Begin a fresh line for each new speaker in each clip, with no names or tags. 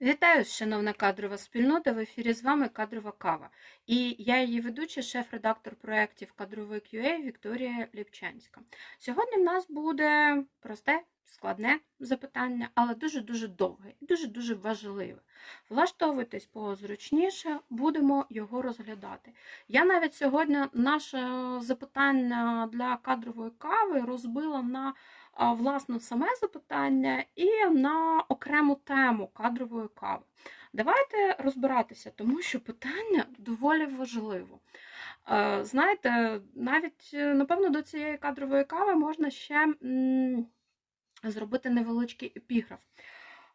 Вітаю, шановна кадрова спільнота. В ефірі з вами кадрова кава. І я її ведуча, шеф-редактор проєктів кадровий QA Вікторія Ліпчанська. Сьогодні в нас буде просте, складне запитання, але дуже-дуже довге і дуже-дуже важливе. Влаштовуйтесь позручніше, будемо його розглядати. Я навіть сьогодні наше запитання для кадрової кави розбила на власне саме запитання і на окрему тему кадрової кави. Давайте розбиратися, тому що питання доволі важливо. Е, Знаєте, навіть е, напевно до цієї кадрової кави можна ще зробити невеличкий епіграф.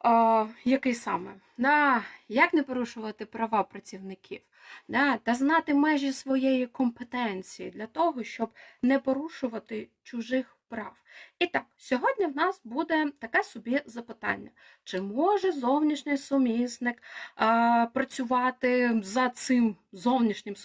Е, Який саме? Да, як не порушувати права працівників? Да, та знати межі своєї компетенції для того, щоб не порушувати чужих прав. І так, сьогодні в нас буде таке собі запитання: чи може зовнішній сумісник а, працювати за цим зовнішнім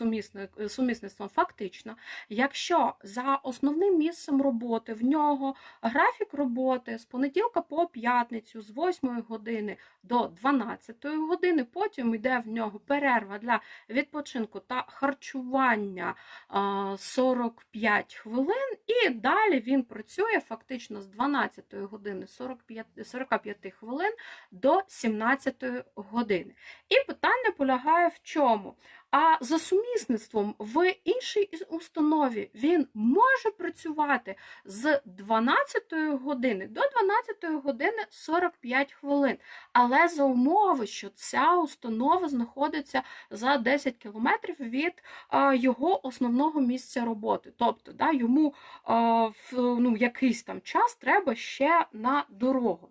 сумісництвом фактично, якщо за основним місцем роботи в нього графік роботи з понеділка по п'ятницю з 8 години до 12 години, потім йде в нього перерва для відпочинку та харчування а, 45 хвилин, і далі він працює фактично з 12 години 45, 45 хвилин до 17 години. І питання полягає в чому? А за сумісництвом в іншій установі він може працювати з 12 години до 12 години 45 хвилин, але за умови, що ця установа знаходиться за 10 кілометрів від а, його основного місця роботи. Тобто, да, йому а, в ну, якийсь там час треба ще на дорогу.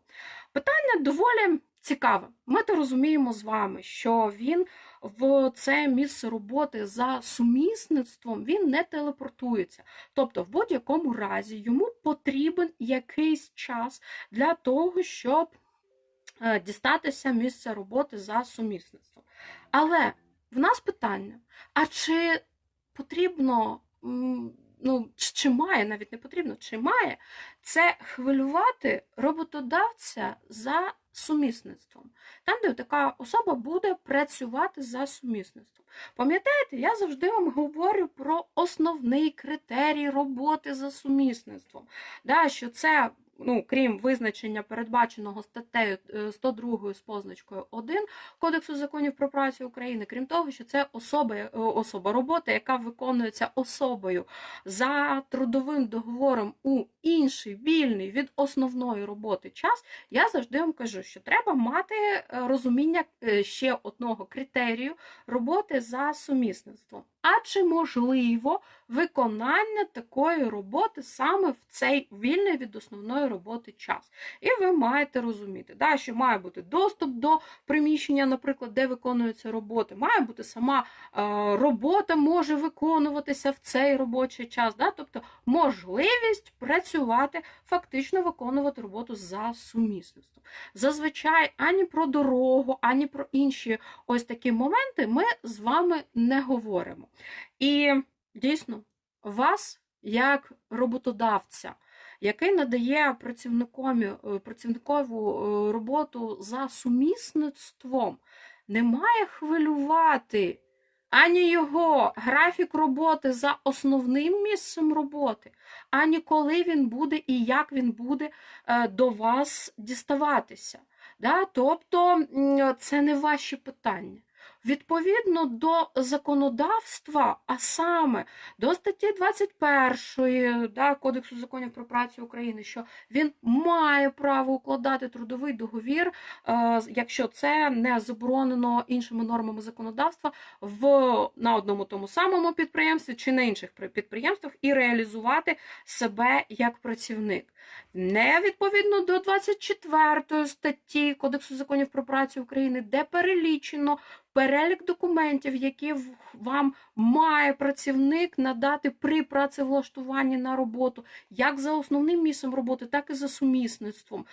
Питання доволі цікаве. Ми то розуміємо з вами, що він в це місце роботи за сумісництвом він не телепортується. Тобто, в будь-якому разі йому потрібен якийсь час для того, щоб е, дістатися місця роботи за сумісництвом. Але в нас питання: а чи потрібно, ну, чи має, навіть не потрібно, чи має це хвилювати роботодавця за сумісництвом, там, де така особа буде працювати за сумісництвом. Пам'ятаєте, я завжди вам говорю про основний критерій роботи за сумісництвом. Да, що це, ну, крім визначення, передбаченого статтею е, 102 з позначкою 1 Кодексу законів про працю України, крім того, що це особа, е, особа робота, яка виконується особою за трудовим договором у інший вільний від основної роботи час, я завжди вам кажу, що треба мати е, розуміння е, ще одного критерію роботи за сумісництвом. А чи можливо виконання такої роботи саме в цей вільний від основної роботи час? І ви маєте розуміти, да, що має бути доступ до приміщення, наприклад, де виконуються роботи, має бути сама е, робота може виконуватися в цей робочий час, да? тобто можливість працювати, фактично виконувати роботу за сумісництвом. Зазвичай ані про дорогу, ані про інші ось такі моменти ми з вами не говоримо. І дійсно, вас, як роботодавця, який надає е, працівникову е, роботу за сумісництвом, не має хвилювати ані його графік роботи за основним місцем роботи, ані коли він буде і як він буде е, до вас діставатися. Да? Тобто це не ваші питання. Відповідно до законодавства, а саме до статті 21 да, Кодексу законів про працю України, що він має право укладати трудовий договір, е, якщо це не заборонено іншими нормами законодавства в на одному тому самому підприємстві чи на інших підприємствах і реалізувати себе як працівник. Не відповідно до 24 статті Кодексу законів про працю України, де перелічено перелік документів, які вам має працівник надати при працевлаштуванні на роботу, як за основним місцем роботи, так і за сумісництвом.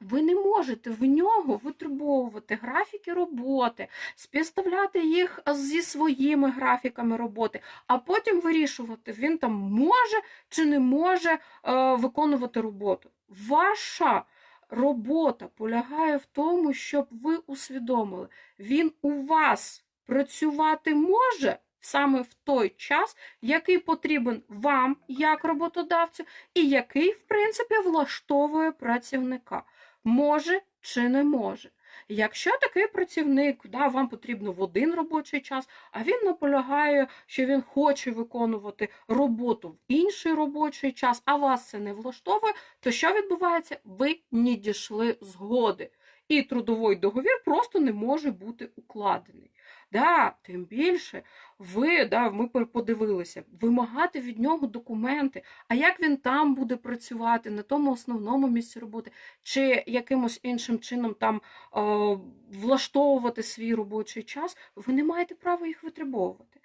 Ви не можете в нього витребовувати графіки роботи, співставляти їх зі своїми графіками роботи, а потім вирішувати, він там може чи не може е, виконувати роботу. Ваша робота полягає в тому, щоб ви усвідомили, він у вас працювати може саме в той час, який потрібен вам як роботодавцю, і який, в принципі, влаштовує працівника. Може чи не може. Якщо такий працівник, да, вам потрібно в один робочий час, а він наполягає, що він хоче виконувати роботу в інший робочий час, а вас це не влаштовує, то що відбувається? Ви не дійшли згоди. І трудовий договір просто не може бути укладений. Да, тим більше ви, да, ми подивилися, вимагати від нього документи, а як він там буде працювати на тому основному місці роботи, чи якимось іншим чином там е, влаштовувати свій робочий час, ви не маєте права їх витребовувати.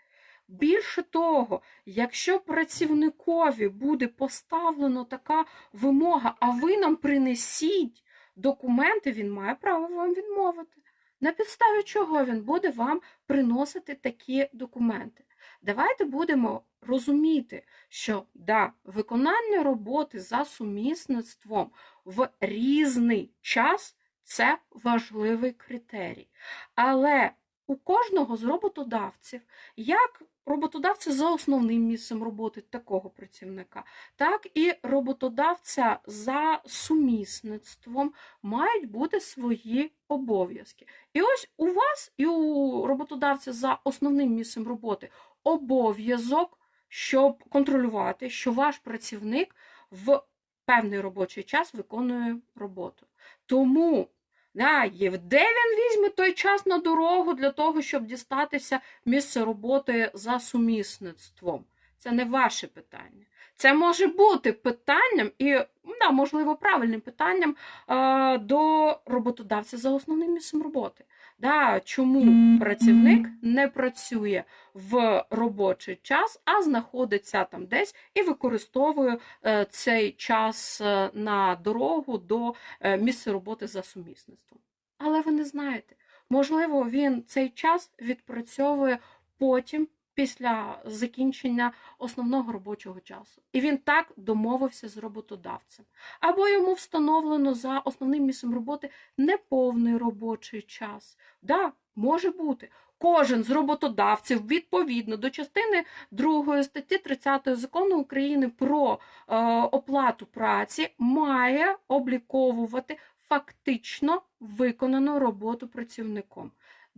Більше того, якщо працівникові буде поставлено така вимога, а ви нам принесіть документи, він має право вам відмовити. На підставі чого він буде вам приносити такі документи? Давайте будемо розуміти, що да, виконання роботи за сумісництвом в різний час це важливий критерій. Але у кожного з роботодавців, як роботодавця за основним місцем роботи такого працівника, так і роботодавця за сумісництвом мають бути свої обов'язки. І ось у вас і у роботодавця за основним місцем роботи обов'язок, щоб контролювати, що ваш працівник в певний робочий час виконує роботу. Тому де він візьме той час на дорогу для того, щоб дістатися місце роботи за сумісництвом? Це не ваше питання. Це може бути питанням і, да, можливо, правильним питанням е, до роботодавця за основним місцем роботи. Да, чому працівник не працює в робочий час, а знаходиться там десь і використовує е, цей час е, на дорогу до е, місця роботи за сумісництвом. Але ви не знаєте, можливо, він цей час відпрацьовує потім. Після закінчення основного робочого часу. І він так домовився з роботодавцем. Або йому встановлено за основним місцем роботи неповний робочий час. Да, може бути. Кожен з роботодавців відповідно до частини 2 статті 30 закону України про е, оплату праці має обліковувати фактично виконану роботу працівником.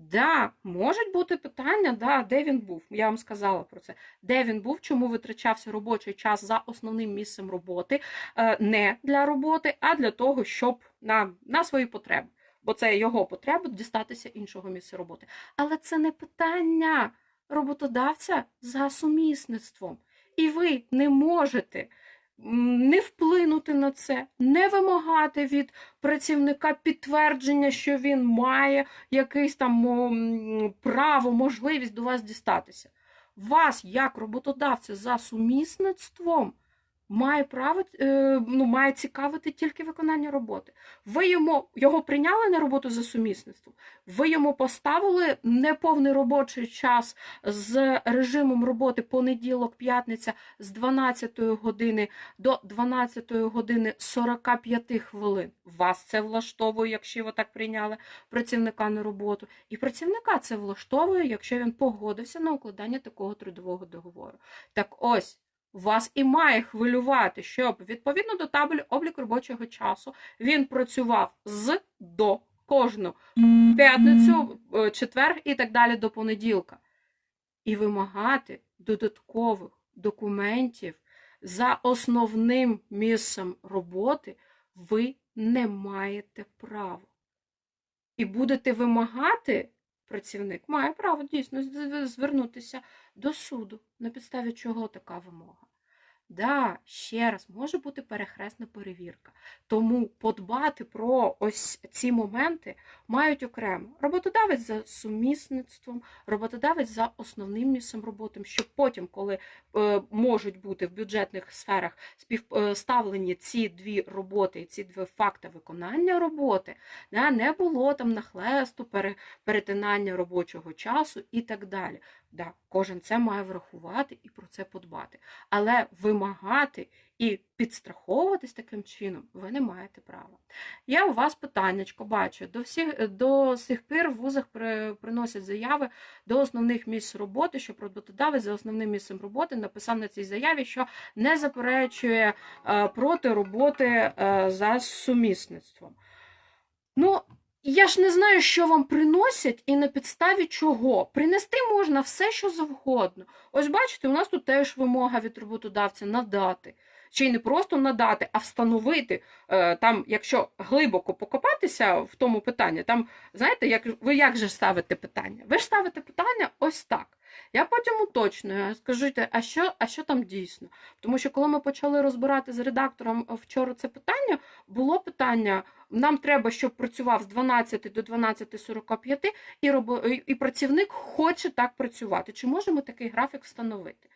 Да, можуть бути питання, да, де він був. Я вам сказала про це. Де він був, чому витрачався робочий час за основним місцем роботи, е, не для роботи, а для того, щоб на, на свої потреби. Бо це його потреба дістатися іншого місця роботи. Але це не питання роботодавця за сумісництвом. І ви не можете не вплинути на це, не вимагати від працівника підтвердження, що він має якесь там право, можливість до вас дістатися. Вас, як роботодавця за сумісництвом, має право, е, ну, має цікавити тільки виконання роботи. Ви йому його прийняли на роботу за сумісництвом, ви йому поставили неповний робочий час з режимом роботи понеділок, п'ятниця з 12 години до 12 години 45 хвилин. Вас це влаштовує, якщо ви так прийняли працівника на роботу. І працівника це влаштовує, якщо він погодився на укладання такого трудового договору. Так ось. Вас і має хвилювати, щоб відповідно до табелі обліку робочого часу він працював з до кожну п'ятницю, е, четвер і так далі до понеділка. І вимагати додаткових документів за основним місцем роботи ви не маєте права. І будете вимагати, працівник має право дійсно звернутися до суду, на підставі чого така вимога. Да, ще раз, може бути перехресна перевірка. Тому подбати про ось ці моменти мають окремо роботодавець за сумісництвом, роботодавець за основним місцем роботи, щоб потім, коли е, можуть бути в бюджетних сферах співставлені ці дві роботи, і ці дві факти виконання роботи, да, не було там нахлесту, перетинання робочого часу і так далі. Да, кожен це має врахувати і про це подбати. Але вимагати вимагати і підстраховуватись таким чином ви не маєте права. Я у вас питаннячко бачу, до всіх до сих пір в вузах при, приносять заяви до основних місць роботи, щоб роботодавець за основним місцем роботи написав на цій заяві, що не заперечує е, проти роботи е, за сумісництвом. Ну, я ж не знаю, що вам приносять і на підставі чого. Принести можна все, що завгодно. Ось бачите, у нас тут теж вимога від роботодавця надати. Чи й не просто надати, а встановити е, там, якщо глибоко покопатися в тому питанні, там, знаєте, як ви як же ставите питання? Ви ж ставите питання ось так. Я потім уточнюю, скажіть, а що, а що там дійсно? Тому що коли ми почали розбирати з редактором вчора це питання, було питання: нам треба, щоб працював з 12 до 12.45, і, робо, і, і працівник хоче так працювати. Чи можемо такий графік встановити?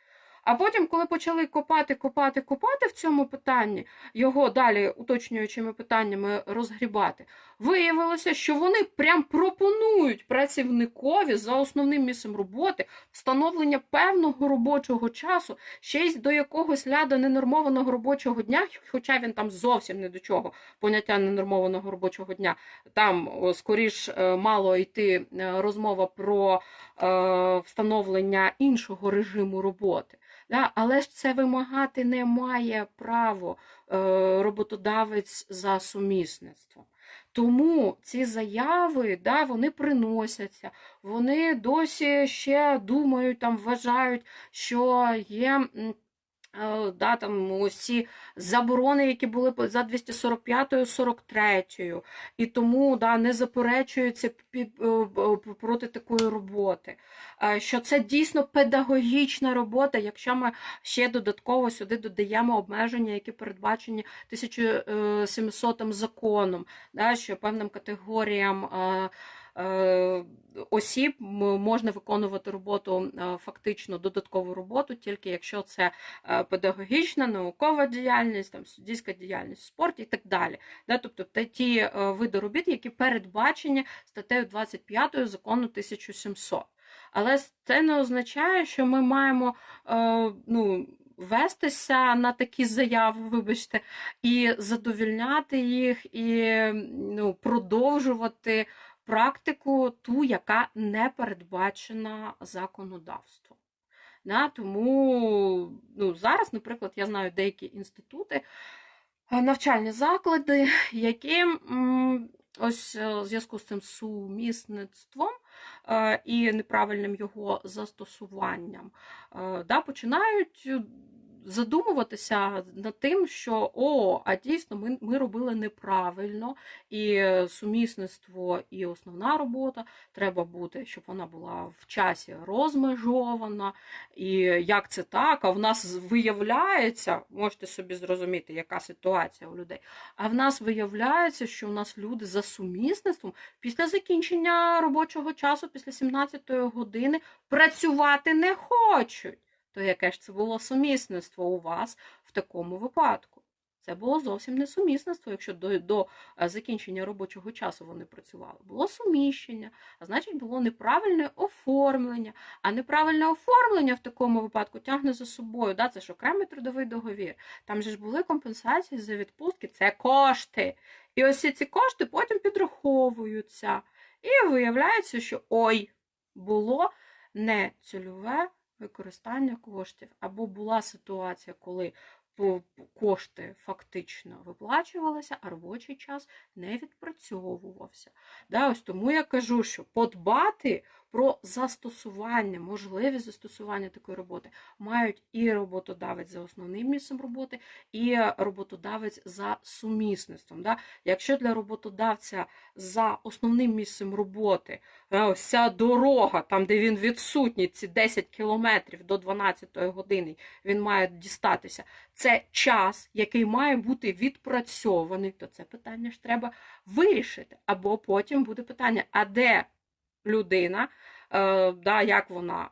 А потім, коли почали копати, копати, копати в цьому питанні, його далі уточнюючими питаннями розгрібати, виявилося, що вони прям пропонують працівникові за основним місцем роботи встановлення певного робочого часу, ще й до якогось ляда ненормованого робочого дня, хоча він там зовсім не до чого поняття ненормованого робочого дня. Там скоріш е, мало йти е, розмова про е, встановлення іншого режиму роботи. Да? Але ж це вимагати не має право е, роботодавець за сумісництвом. Тому ці заяви да, вони приносяться, вони досі ще думають, там, вважають, що є. Да, там ці заборони, які були за 245-43, і тому да, не заперечуються проти такої роботи. Що це дійсно педагогічна робота, якщо ми ще додатково сюди додаємо обмеження, які передбачені 1700 законом, да, що певним категоріям. Осіб можна виконувати роботу фактично додаткову роботу, тільки якщо це педагогічна, наукова діяльність, там суддівська діяльність в спорті і так далі. Да? Тобто ті види робіт, які передбачені статтею 25 закону 1700. Але це не означає, що ми маємо ну, вестися на такі заяви, вибачте, і задовільняти їх, і ну, продовжувати практику, ту, яка не передбачена законодавством. Да, Тому ну, зараз, наприклад, я знаю деякі інститути, е, навчальні заклади, які ось е, в зв'язку з цим сумісництвом е, і неправильним його застосуванням да, починають задумуватися над тим, що о, а дійсно ми ми робили неправильно, і сумісництво, і основна робота треба бути, щоб вона була в часі розмежована. І як це так? А в нас виявляється, можете собі зрозуміти, яка ситуація у людей. А в нас виявляється, що у нас люди за сумісництвом після закінчення робочого часу, після 17-ї години, працювати не хочуть то яке ж це було сумісництво у вас в такому випадку? Це було зовсім не сумісництво, якщо до до е, закінчення робочого часу вони працювали. Було суміщення, а значить, було неправильне оформлення. А неправильне оформлення в такому випадку тягне за собою. Да? Це ж окремий трудовий договір. Там же ж були компенсації за відпустки, це кошти. І ось ці кошти потім підраховуються. І виявляється, що ой, було не цільове використання коштів, або була ситуація, коли кошти фактично виплачувалися, а робочий час не відпрацьовувався. Да, Ось Тому я кажу, що подбати про застосування, можливість застосування такої роботи мають і роботодавець за основним місцем роботи, і роботодавець за сумісництвом. Да? Якщо для роботодавця за основним місцем роботи ось ця дорога, там де він відсутній, ці 10 кілометрів до 12 години, він має дістатися, це час, який має бути відпрацьований, то це питання ж треба вирішити. Або потім буде питання, а де людина, е, да, як вона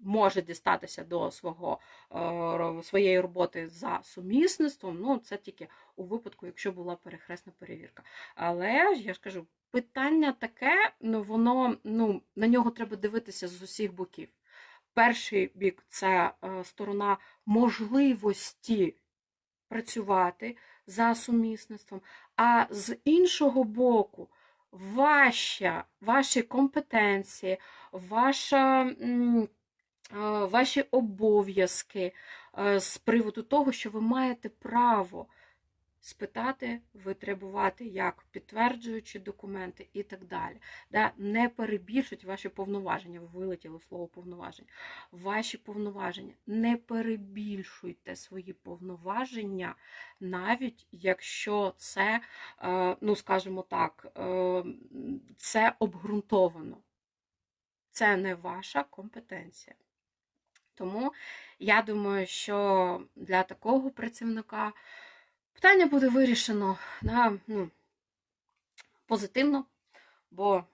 може дістатися до свого, е, своєї роботи за сумісництвом. Ну, це тільки у випадку, якщо була перехресна перевірка. Але я ж кажу, питання таке, ну воно ну, на нього треба дивитися з усіх боків. перший бік це е, сторона можливості працювати за сумісництвом, а з іншого боку, ваша, ваші компетенції, ваша, е, ваші обов'язки е, з приводу того, що ви маєте право спитати, витребувати як підтверджуючі документи і так далі. Да? Не перебільшують ваші повноваження, ви вилетіло слово повноваження. Ваші повноваження. Не перебільшуйте свої повноваження, навіть якщо це, е, ну скажімо так, е, це обґрунтовано. Це не ваша компетенція. Тому я думаю, що для такого працівника питання буде вирішено да, ну, позитивно, бо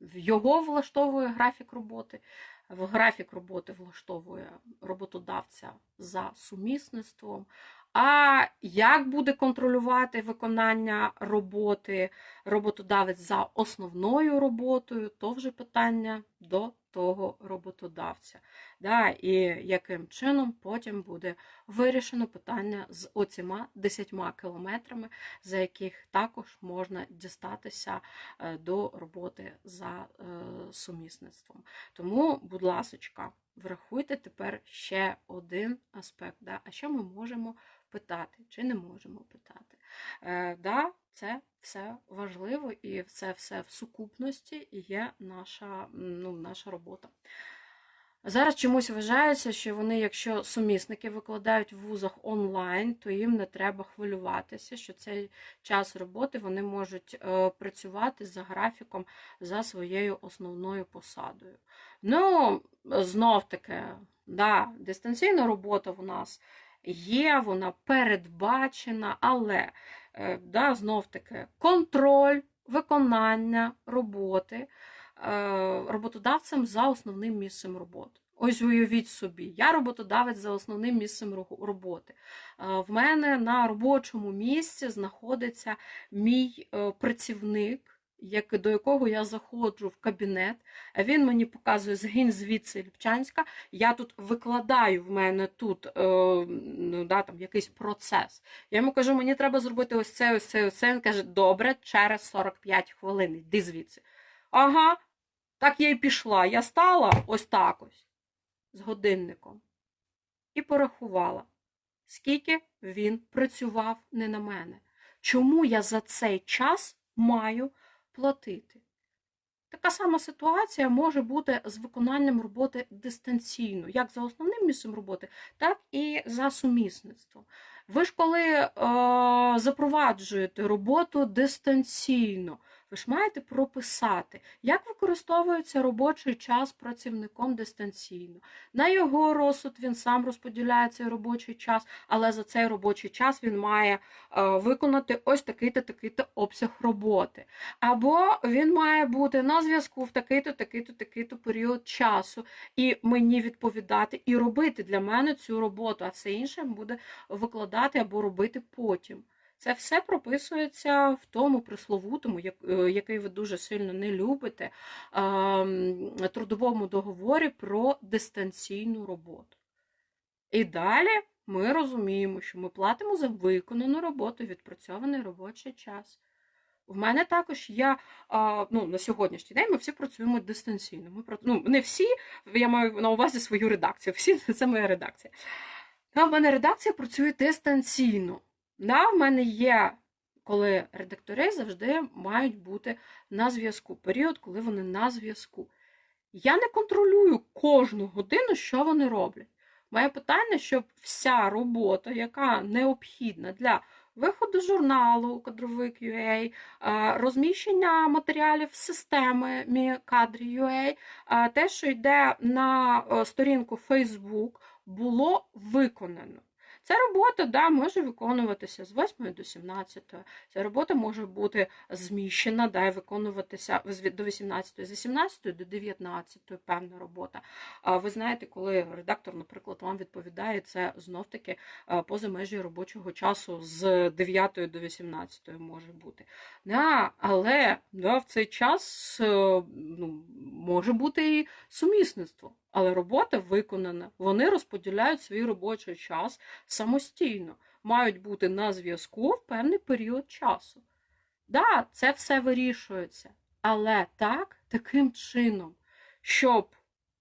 його влаштовує графік роботи, в графік роботи влаштовує роботодавця за сумісництвом. А як буде контролювати виконання роботи роботодавець за основною роботою, то вже питання до того роботодавця. Да, І яким чином потім буде вирішено питання з оціма 10 кілометрами, за яких також можна дістатися е, до роботи за е, сумісництвом. Тому, будь ласочка, врахуйте тепер ще один аспект. Да? А що ми можемо питати чи не можемо питати? Е, да, Це все важливо і це все в сукупності є наша, ну, наша робота. Зараз чомусь вважається, що вони, якщо сумісники викладають в вузах онлайн, то їм не треба хвилюватися, що цей час роботи вони можуть е, працювати за графіком за своєю основною посадою. Ну, знов таки, да, дистанційна робота в нас є, вона передбачена, але е, да, знов таки контроль виконання роботи е, роботодавцем за основним місцем роботи. Ось уявіть собі, я роботодавець за основним місцем роботи. Е, в мене на робочому місці знаходиться мій працівник як, до якого я заходжу в кабінет, він мені показує згинь звідси Ліпчанська, я тут викладаю в мене тут е, ну, да, там, якийсь процес. Я йому кажу, мені треба зробити ось це, ось це, ось це. Він каже, добре, через 45 хвилин, йди звідси. Ага, так я й пішла. Я стала ось так ось з годинником і порахувала, скільки він працював не на мене. Чому я за цей час маю платити. Така сама ситуація може бути з виконанням роботи дистанційно, як за основним місцем роботи, так і за сумісництвом. Ви ж коли е, запроваджуєте роботу дистанційно, ви ж маєте прописати, як використовується робочий час працівником дистанційно. На його розсуд він сам розподіляє цей робочий час, але за цей робочий час він має е, виконати ось такий-то такий-то обсяг роботи. Або він має бути на зв'язку в такий-то, такий-то, такий-то період часу, і мені відповідати, і робити для мене цю роботу, а все інше буде викладати або робити потім. Це все прописується в тому присловутому, е, який ви дуже сильно не любите, трудовому договорі про дистанційну роботу. І далі ми розуміємо, що ми платимо за виконану роботу, відпрацьований робочий час. В мене також є ну, на сьогоднішній день ми всі працюємо дистанційно. Ми ну, Не всі, я маю на увазі свою редакцію. Всі це моя редакція. А в мене редакція працює дистанційно. Да, в мене є, коли редактори завжди мають бути на зв'язку. Період, коли вони на зв'язку. Я не контролюю кожну годину, що вони роблять. Моє питання, щоб вся робота, яка необхідна для виходу журналу кадровий QA, розміщення матеріалів системи кадрі UA, те, що йде на сторінку Facebook, було виконано. Ця робота да, може виконуватися з 8 до 17. Ця робота може бути зміщена, да, і виконуватися до 18, з 18 до 19 певна робота. А ви знаєте, коли редактор, наприклад, вам відповідає, це знов-таки поза межі робочого часу з 9 до 18 може бути. Да, Але да, в цей час е, ну, може бути і сумісництво. Але робота виконана. Вони розподіляють свій робочий час самостійно, мають бути на зв'язку в певний період часу. Да, це все вирішується, але так, таким чином, щоб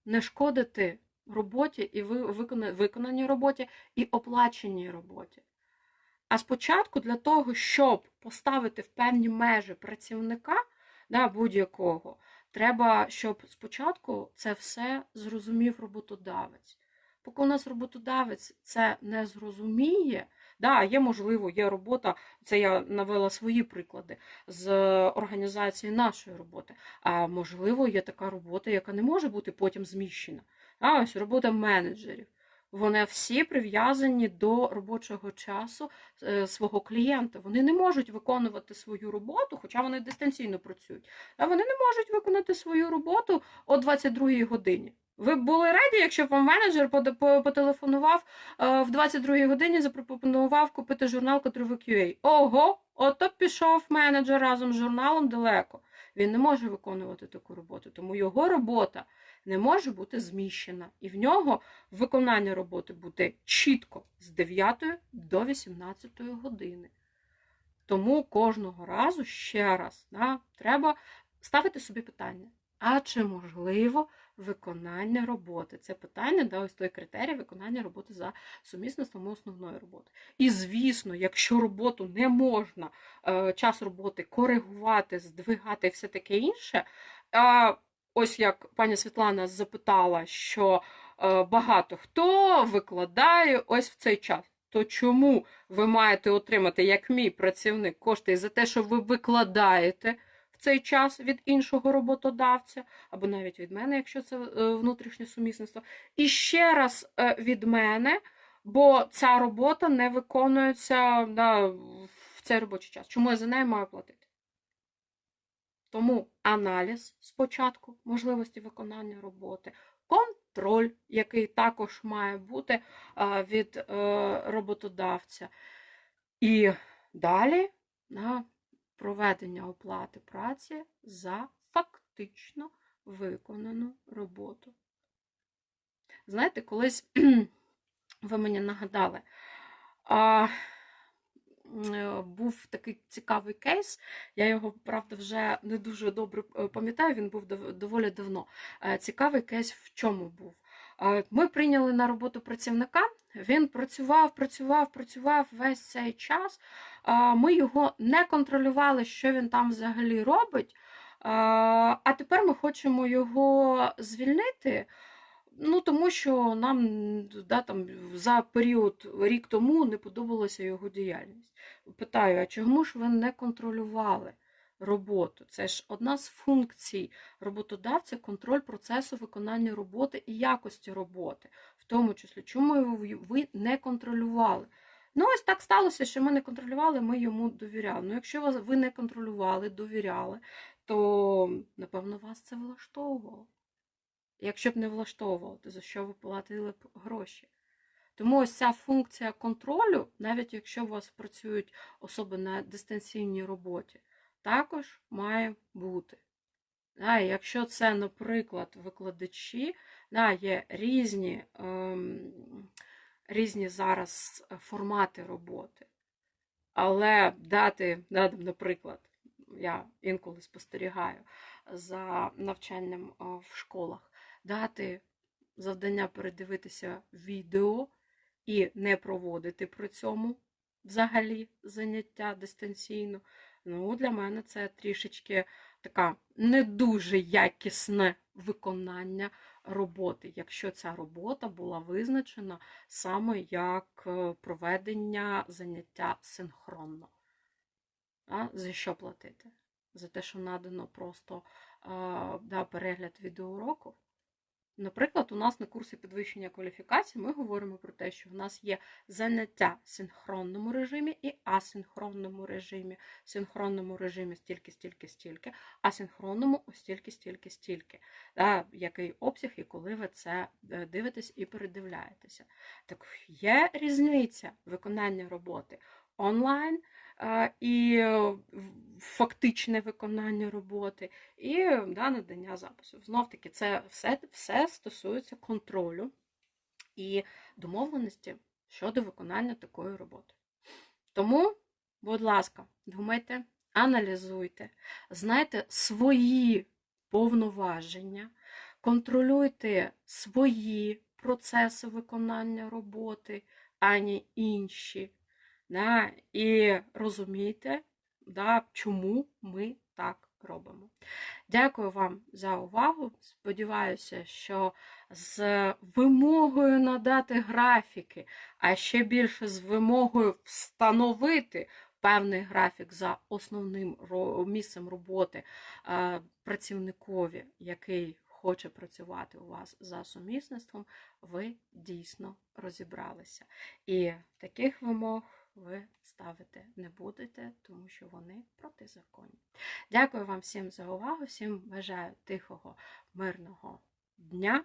не шкодити роботі і виконаній роботі і оплаченій роботі. А спочатку для того, щоб поставити в певні межі працівника да, будь-якого, треба, щоб спочатку це все зрозумів роботодавець. Поки у нас роботодавець це не зрозуміє, да, є можливо, є робота, це я навела свої приклади з організації нашої роботи. А можливо, є така робота, яка не може бути потім зміщена. А ось робота менеджерів. Вони всі прив'язані до робочого часу е, свого клієнта. Вони не можуть виконувати свою роботу, хоча вони дистанційно працюють. А вони не можуть виконати свою роботу о 22 годині. Ви б були раді, якщо б вам менеджер потелефонував е, в 22 годині, запропонував купити журнал Кадровий QA. Ого, ото пішов менеджер разом з журналом далеко. Він не може виконувати таку роботу, тому його робота не може бути зміщена. І в нього виконання роботи буде чітко з 9 до 18 години. Тому кожного разу ще раз да, треба ставити собі питання: а чи можливо виконання роботи? Це питання, да, ось той критерій виконання роботи за сумісництвом основної роботи. І звісно, якщо роботу не можна, е, час роботи коригувати, здвигати і все таке інше. Ось як пані Світлана запитала, що е, багато хто викладає ось в цей час. То чому ви маєте отримати, як мій працівник, кошти за те, що ви викладаєте в цей час від іншого роботодавця, або навіть від мене, якщо це е, внутрішнє сумісництво, і ще раз е, від мене, бо ця робота не виконується да, в цей робочий час. Чому я за неї маю платити? Тому аналіз спочатку можливості виконання роботи, контроль, який також має бути а, від е, роботодавця, і далі на проведення оплати праці за фактично виконану роботу. Знаєте, колись ви мені нагадали, е, був такий цікавий кейс. Я його, правда, вже не дуже добре е, пам'ятаю, він був доволі давно. Е, Цікавий кейс в чому був? Е, Ми прийняли на роботу працівника, він працював, працював, працював весь цей час. Е, Ми його не контролювали, що він там взагалі робить. Е, А тепер ми хочемо його звільнити. Ну, тому що нам да, там, за період рік тому не подобалася його діяльність. Питаю, а чому ж ви не контролювали роботу? Це ж одна з функцій роботодавця контроль процесу виконання роботи і якості роботи, в тому числі, чому ви- не контролювали? Ну, ось так сталося, що ми не контролювали, ми йому довіряли. Ну, якщо ви не контролювали, довіряли, то напевно вас це влаштовувало. Якщо б не влаштовувало, то за що ви платили б гроші? Тому ось ця функція контролю, навіть якщо у вас працюють особи на дистанційній роботі, також має бути. Да, якщо це, наприклад, викладачі, да, є різні, ем, різні зараз формати роботи. Але дати, да, наприклад, я інколи спостерігаю за навчанням в школах, дати завдання передивитися відео і не проводити при цьому взагалі заняття дистанційно. Ну, для мене це трішечки така не дуже якісне виконання роботи, якщо ця робота була визначена саме як е, проведення заняття синхронно. А? За що платити? За те, що надано просто а, да, перегляд відеоуроку. Наприклад, у нас на курсі підвищення кваліфікації ми говоримо про те, що в нас є заняття в синхронному режимі і асинхронному режимі. В синхронному режимі стільки, стільки, стільки, асинхронному ось стільки, стільки, стільки. Да, який обсяг і коли ви це е, дивитесь і передивляєтеся. Так є різниця виконання роботи онлайн і е, фактичне виконання роботи, і да, надання запису. Знов таки, це все, все стосується контролю і домовленості щодо виконання такої роботи. Тому, будь ласка, думайте, аналізуйте, знайте свої повноваження, контролюйте свої процеси виконання роботи, а не інші. Да? І розумійте, да, чому ми так робимо. Дякую вам за увагу. Сподіваюся, що з вимогою надати графіки, а ще більше з вимогою встановити певний графік за основним місцем роботи е, працівникові, який хоче працювати у вас за сумісництвом, ви дійсно розібралися. І таких вимог ви ставити не будете, тому що вони протизаконні. Дякую вам всім за увагу, всім бажаю тихого, мирного дня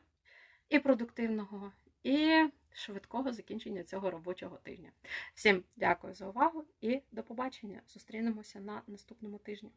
і продуктивного, і швидкого закінчення цього робочого тижня. Всім дякую за увагу і до побачення. Зустрінемося на наступному тижні.